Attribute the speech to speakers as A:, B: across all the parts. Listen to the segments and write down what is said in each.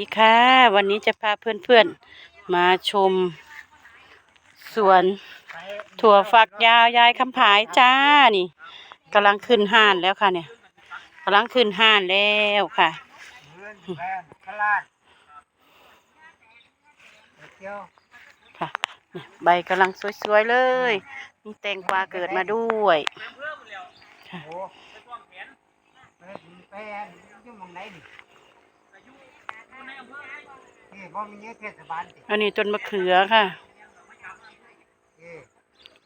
A: สวัสดีค่ะ วันนี้จะพาเพื่อนๆ มาชม สวน ถั่วฝักยาวยายคำผายจ้านี่กำลังขึ้นห่านแล้วค่ะเนี่ยกำลังขึ้นห่านแล้วค่ะค่ะใบกำลังสวยๆเลยมีแตงกวาเกิดมาด้วย
B: โอ้ นดินี่บ่มีเงี้ยเทศบาลติ
A: อันนี้ต้นมะเขือค่ะ
B: เอ้ย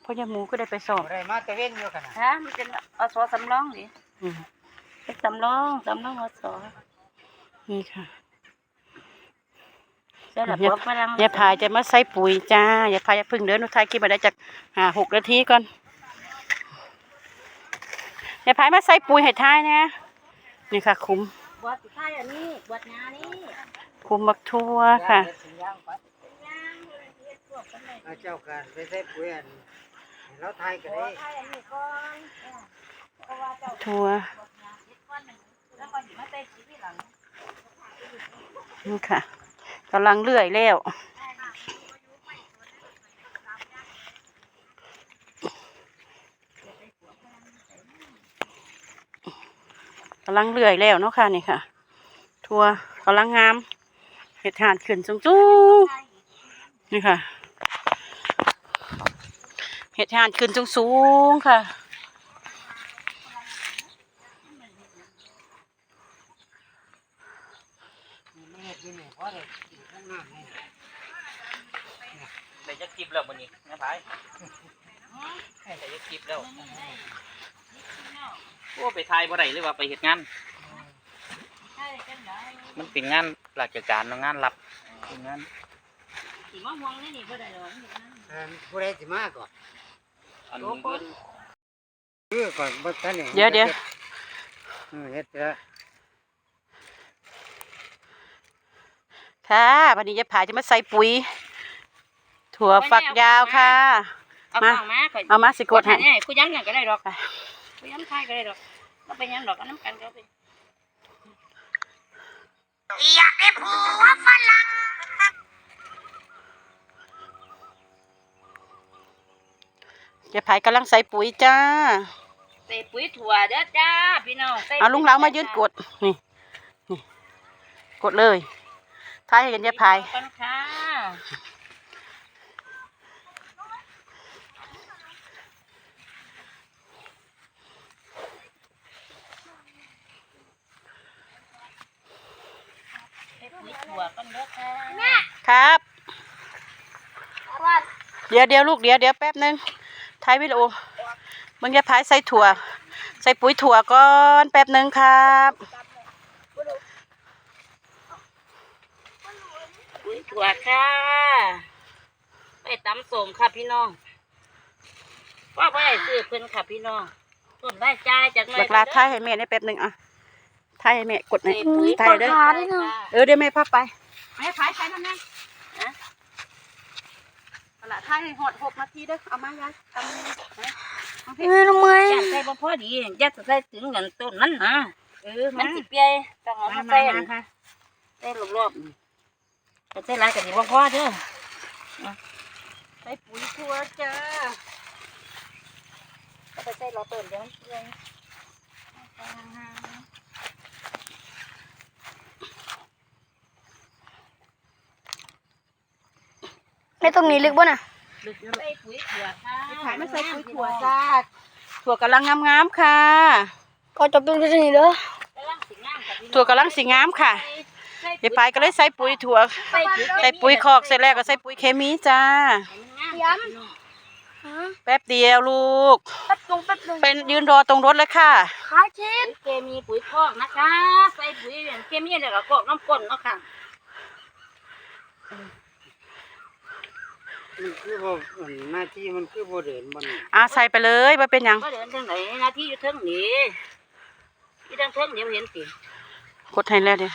A: พ่อยาหมูก็ได้ไปสอบ
B: บ่ได้มาตะเวนอยู่กันนะ
C: ฮะมันเป็นอสสำรองดิ
A: อืม
C: เป็นสำรองสำรองอส
A: นี่ค่ะ
C: ใช่หรอ
A: อย่า
C: พวกฝรั่ง
A: ยายพายจะมาใส่ปุ๋ยจ้ายายพายอย่าเพึ่งเดินหนุทายคลิปมาได้จากหาหกนาทีก่อนยายพายมาใส่ปุ๋ยให้ทายนะนี่ค่ะ คุม
C: บวชท้ายอันนี้บวชงานนี้
A: คุมบักทั่วค่ะ
B: เฮ็ดสิย่างไปเอาเจ้าการไปใส่ปุ๋ยอันให้เราทายกันได้
C: ท้ายอันนี้ก่อนเพราะว่าเจ้า
A: ทั่ว
C: แล้วก็อยู่มาเต้นที่หลัง
A: นี่ค่ะกำลังเลื่อยแล้วำลังเลื่อยแล้วเนาะค่ะนี่ค่ะ ทัวกำลังงามเห็ดหานขึ้นสูงๆนี่ค่ะเห็ดหานขึ้นสูงๆค่ะ
B: ไม่เฮ็ดอยู่นี่ะได้กินข้างหน้านี่
D: ได้จะกิบแล้ววันนี้นะพายได้จะกิบแล้ว โอ้ไปทายบ่ได้เลยว่าไปเฮ็ดงาน
C: ใช่กันได้
D: มันเป็นงานราชการเนาะงานรับเป็นงาน
C: สีมะม่วงนี่นี่บ่ได้หรอก
B: เอิ่มผู้ใดสิมาก่อน
D: อันนี้เพิ่น
B: คือก่อนบ่ทันนี่
A: เดี๋ยวเดี๋ยว
B: เออเฮ็ดแล้ว
A: ค่ะวันนี้ยายผายจะมาใส่ปุ๋ย ถั่วฝักยาวค่ะ
C: เอา
A: มา
C: ของมาข่อย
A: เอามาสิกดให้
C: ให้กูย้ำอย่างก็ได้ดอก
A: ไป
C: ย้ำทายก็ได้ดอกก็ไปย้ำดอกก็น้ำกันก็ไปอ
A: ยายผายกำลังใส่ปุ๋ยจ้า
C: ใส่ปุ๋ยถั่วเด้อจ้าพี่น้องใส่
A: เอาลุงเหลามายืนกด นี่นี่ กดเลยท้ายให้กันยายผาย
C: กันค่ะใส่ปุ๋ย ถั่วกันเด้อค่ะ
A: ครับเดี๋ยวเดี๋ยวลูกเดี๋ยวเดี๋ยวแป๊บนึงท้ายวิดีโอมึงยายผายใส่ถั่ว ใส่ปุ๋ยถั่วก่อนแป๊บนึงครับ
C: ปุ๋ยถั่วค่ะ ไปตำส้มค่ะพี่น้องว่าไปซื้อเพิ่นค่ะพี่น้องต้นได้จ่ายจากไหน
A: บักลาท้ายให้แม่ได้แป๊บนึงอะ ท้ายให้แม่กดหน่อย
C: ใส่ปุ๋ย
A: ท้ายเด้อ
C: ถั่วค่ะ
A: เออเดี๋ยวแม่พับไปแม่ผายใช้นั่นนะ
C: ฮะ
A: เอาละท้ายให้หอดหกนาทีเด้อเอามายายเอามาเอาพี่
C: เงินทำไมยัดใส่บ่พอดียัดใส่ถึงเงินต้นนั้นนะเออมันสิเปียต้องเอา
A: มา
C: มา
A: มา
C: ใส่
A: มาค่ะ
C: ใส่รอบๆแต่ใส่หลายก็สิบ่พอเด้อ
A: ใส่ปุ๋ยถั่วจ้า
C: ก็ไปใส่รอต้นเดี๋ยวมันเปื่อย
E: ไม่ตรงนี้ลึกบ่น่ะ
C: ใส่ปุ๋ยถั่วค่ะ
A: ขายมาใส่ปุ๋ยถั่วจ้าถั่วกำลังงามๆค่ะ
E: ก็จะเป็นที่นี่เด้อกำ
C: ลังสิงามค่ะพี่น้อง
A: ถั่วกำลังสีงามค่ะ
C: ใส่
A: ยายพายก็เลยใส่ปุ๋ยถั่ว
C: ใส่ปุ๋ย
A: ใส่ปุ๋ยคอกเสร็จแล้วก็ใส่ปุ๋ยเคมีจ้า
C: ย้ำ
E: ฮะ
A: แป๊บเดียวลูก
E: แป๊บนึงแป๊บนึง
A: เป็นยืนรอตรงรถเลยค่ะ
E: ขายชิ้น
C: เคมีปุ๋ยคอกนะคะ ใส่ปุ๋ยเคมีแล้วก็กอกน้ำก้นเนาะค่ะ
B: มันคือบ่อันหน้าที่มันคือบ่เดินมัน
A: อ่าใส่ไปเลยว่าเป็นหยัง
C: ก็เดินทางไหนหน้าที่อยู่เทิงนี้ที่ทางเทิงเดี๋ยวเห็นสิ
A: กดให้แล้วเดี๋ยว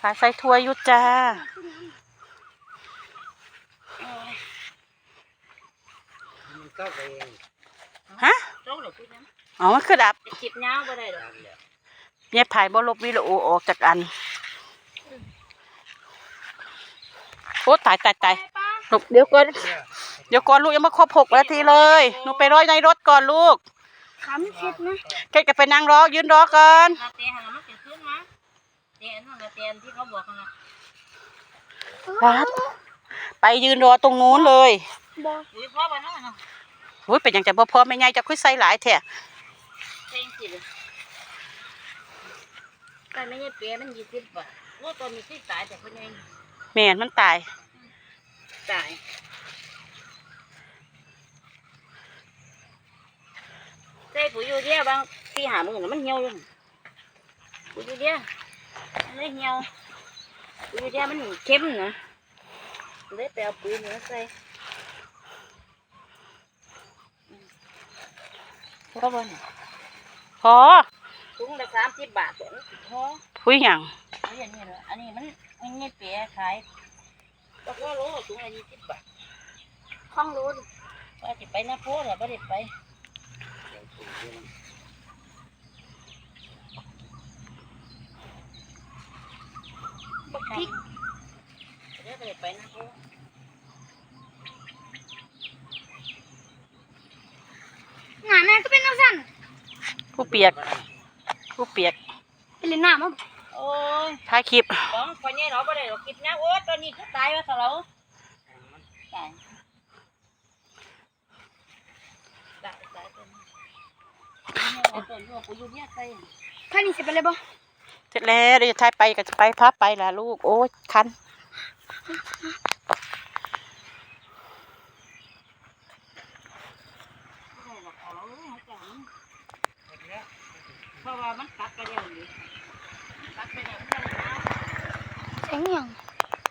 A: ขายใส่ถั่วอยุดจ้า
B: มันเข้าไปเอง
A: ฮะ
C: เจ้าเหรอพี่น้ำ
A: เอามันคือดับ
C: ไปคลิปยาวบ่ได้ดอก
A: เงียบภายบ่ลบวิดีโอออกจากอัน โอ้ตายตายตายลูกเดี๋ยวก่อนเดี๋ยวก่อนลูกยังไม่ครบหกนาทีเลยหนูไปรอในรถก่อนลูก
E: ขำเช็ดนะ
A: แกจะไปนั่งรอยืนรอก่อน
C: นาเตียหันมาเกิดขึ้นนะเตียนนั่นนาเตียนที่เขาบอกกันนะครับ
A: ไปยืนรอตรงนู้นเลย
E: บอก
C: อุ้ยพ่อบ้านนั่นน่ะ
A: อุ้ยเป็นอย่างจะบ่พอไม่ไงจะคุยใส่หลายแท้
C: เพลงสิเลยแต่ไม่ใช่เปียมันยี่สิบบาทว่าตอนมีที่ตายแต่คนยัง
A: แม่นมันตาย
C: ตายใส่ปุ๋ยยูเรียบางที่หามือน่ะมันเหี่ยวอยู่ปุ๋ยยูเรียมันเลยเหี่ยวปุ๋ยยูเรียมันเข้มนะเลยไปเอาปุ๋ยเหนือใส่เพราะว่าเนี่ย
A: พอ
C: ถุงละสามสิบบาทเดี๋ยวมันสิพอ
A: คุยหยัง
C: อันนี้เหรออันนี้มันมันไม่เปียขายตกว่าโลถุงละยี่สิบบาท
E: ข้องรู้ดิ
C: ว่าจะไปนะโพดหรือไม่ได้ไปบักพริกเดี๋ยวไม่ได้ไปนะโพด
E: หนาแม่ก็เป็นนักสั่น
A: ผู้เปียกผู้เปียก
E: เป็นเลยหน้ามั้ง
C: โอ้ ย
A: ถ่ายคลิป
C: ของคนนี้เราไม่ได้เราคิดนะโอ้ยตอนนี้ก็ตายว่าสเราตายตายตายตอนนี้เอาตัวนี้เอาไปอยู่เนี่ยใส่
E: ท่านี่เสร็จไปเลยบ่
A: เสร็จแล้วเดี๋ยวจะถ่ายไปก็จะไปพับไปล่ะลูก โอ้ยคัน
C: เพราะว่ามันตัดไปเร็วอยู่ตัดไปเร็วมันจะหนาว
E: แสงอย่าง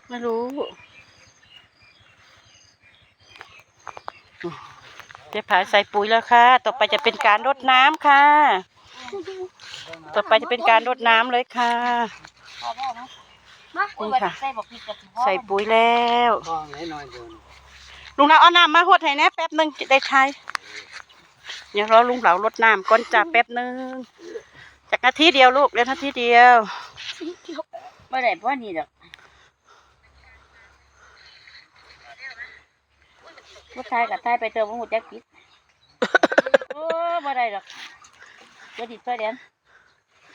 A: ไม่รู้เดี๋ยวผายใส่ปุ๋ยแล้วค่ะ ต่อไปจะเป็นการรดน้ำค่ะ ต่อไปจะเป็นการรดน้ำเลยค่ะ
C: พอพ่อมั้ย
E: มา
A: นี่ค่ะ
C: ใส่บอกพี่กับพ่อ
A: ใส่ปุ๋ยแล้ว
B: ห้องไหนนอนอยู่
A: ลุงเราเอาน้ำมาหดให้แหน่แป๊บหนึงจะได้ใช้เดี๋ยวรอลุงเหลารดน้ำก่อนจ้าแป๊บหนึง จากนาทีเดียวลูกเดี๋ยวนาทีเดียว
C: ไม่ได้เพราะนี่ดอกว่าทายกับทายไปเติมหัวแจ็คปิดโอ้ไม่ได้ดอกเดี๋ยวติดไฟแดน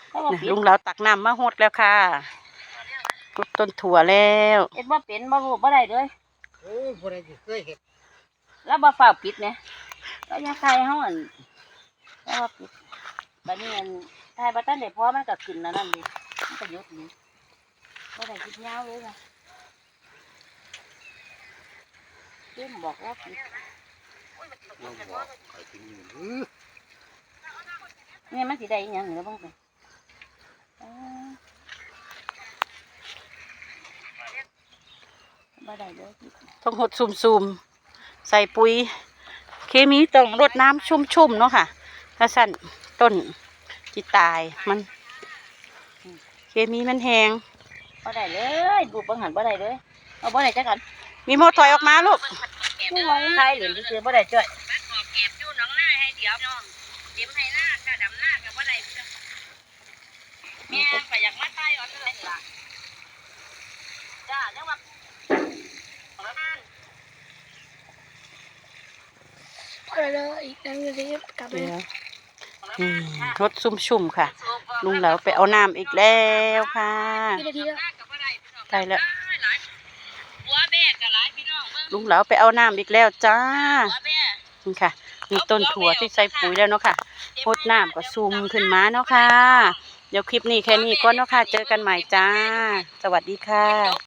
C: เขาบอก
A: นี่
C: ปิด
A: ลุงเราตักน้ำมาหดแล้วค่ะรดต้นถั่วแล้ว
C: เอ็ดว่าเป็นบ่รู้บ่ได้เลย
B: โอ้ยบ่ได้สิเคยเห็น
C: แล้วบ่ฝ้าวปิดเนี่ยแล้วยังทายเฮาอันแล้วว่าปิดบัดนี้อัน ทายบ่ทันได้พอมันก็ขึ้นแล้วนั่นดิมันก็ยุดนี่บ่ได้คิดยาเลยล่ะเพิ่นบอกว่าปิด
B: เราบอกไปกินอยู่
C: เนี่ยมันสิได้ยังเหนือบ้างกันบ่ได้เลย
A: ต้องหดซุ่มๆ ใส่ปุ๋ย เคมีต้องรดน้ำชุ่มๆ เนาะค่ะถ้าสั่นต้น จิตายมัน เคมีมันแหง
C: บ่ได้เลยดูบังหันบ่ได้เลยเอาบ่ได้จักกัน
A: มีโมถอยออกมาลูก
C: ผู้ไว้ทายเหรียญซื่อๆบ่ได้จ้อยเก็บอยู่หนองหน้าให้เดี๋ยวน้องเต็มให้หน้าก็ดำหน้าก็บ่ได้แม่ก็อยากมาทายเอาจังได๋ล่ะจ้าจังว่า
E: พอเลยอีกนั่นเลยกลับไป
A: รดชุ่มๆค่ะ ลุงเหลาไปเอาน้ำอีกแล้วค่ะ
E: พี่นาทีแล้ว
A: ได้แล้ว
C: ลุงเห
A: ลาไปเอาน้ำอีกแล้วจ้านี่ค่ะ มีต้นถั่วที่ใส่ปุ๋ยแล้วเนาะค่ะพดน้ำก็ซุ่มขึ้นมาเนาะค่ะ เดี๋ยวคลิปนี้แค่นี้ก่อนเนาะค่ะ เจอกันใหม่จ้า สวัสดีค่ะ